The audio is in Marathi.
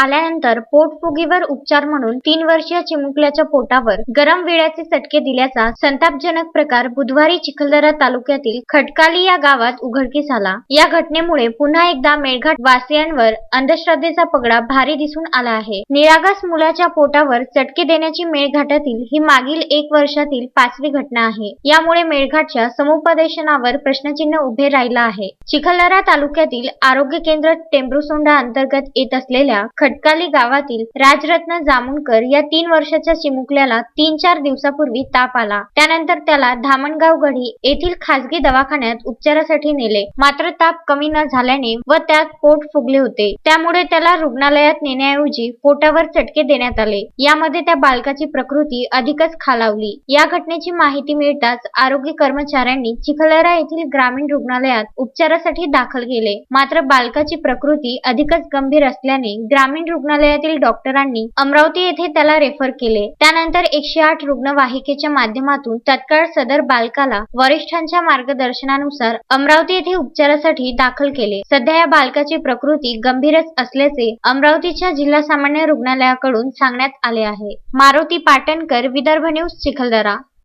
आल्यानंतर पोटफुगीवर उपचार म्हणून तीन वर्षीय चिमुकल्याच्या पोटावर गरम विड्याचे चटके दिल्याचा संतापजनक प्रकार बुधवारी चिखलदरा तालुक्यातील खटकाली या गावात उघडकीस आला. या घटनेमुळे पुन्हा एकदा मेळघाट वासियांवर अंधश्रद्धेचा पगडा भारी दिसून आला आहे. निरागस मुलाच्या पोटावर चटके देण्याची मेळघाटातील ही मागील एक वर्षातील पाचवी घटना आहे. यामुळे मेळघाटच्या समुपदेशनावर प्रश्नचिन्ह उभे राहिला आहे. चिखलदरा तालुक्यातील आरोग्य केंद्र टेंभुसोंडा अंतर्गत येत असलेल्या खटकाली गावातील राजरत्न जामुनकर या तीन वर्षाच्या चिमुकल्याला तीन चार दिवसापूर्वी ताप आला. त्यानंतर त्याला धामणगाव गढी येथील खासगी दवाखान्यात उपचारासाठी नेले. मात्र ताप कमी न झाल्याने व त्यात पोट फुगले होते. त्यामुळे त्याला रुग्णालयात नेण्याऐवजी पोटावर चटके देण्यात आले. यामध्ये त्या बालकाची प्रकृती अधिकच खालावली. या घटनेची माहिती मिळताच आरोग्य कर्मचाऱ्यांनी चिखलरा येथील ग्रामीण रुग्णालयात उपचारासाठी दाखल केले. मात्र बालकाची प्रकृती अधिकच गंभीर असल्याने ग्रामीण ग्रामीण रुग्णालयातील डॉक्टरांनी अमरावती येथे त्याला रेफर केले. त्यानंतर एकशे आठ रुग्णवाहिकेच्या माध्यमातून तत्काळ सदर बालकाला वरिष्ठांच्या मार्गदर्शनानुसार अमरावती येथे उपचारासाठी दाखल केले. सध्या या बालकाची प्रकृती गंभीरच असल्याचे अमरावतीच्या जिल्हा सामान्य रुग्णालयाकडून सांगण्यात आले आहे. मारुती पाटणकर विदर्भ न्यूज चिखलदरा.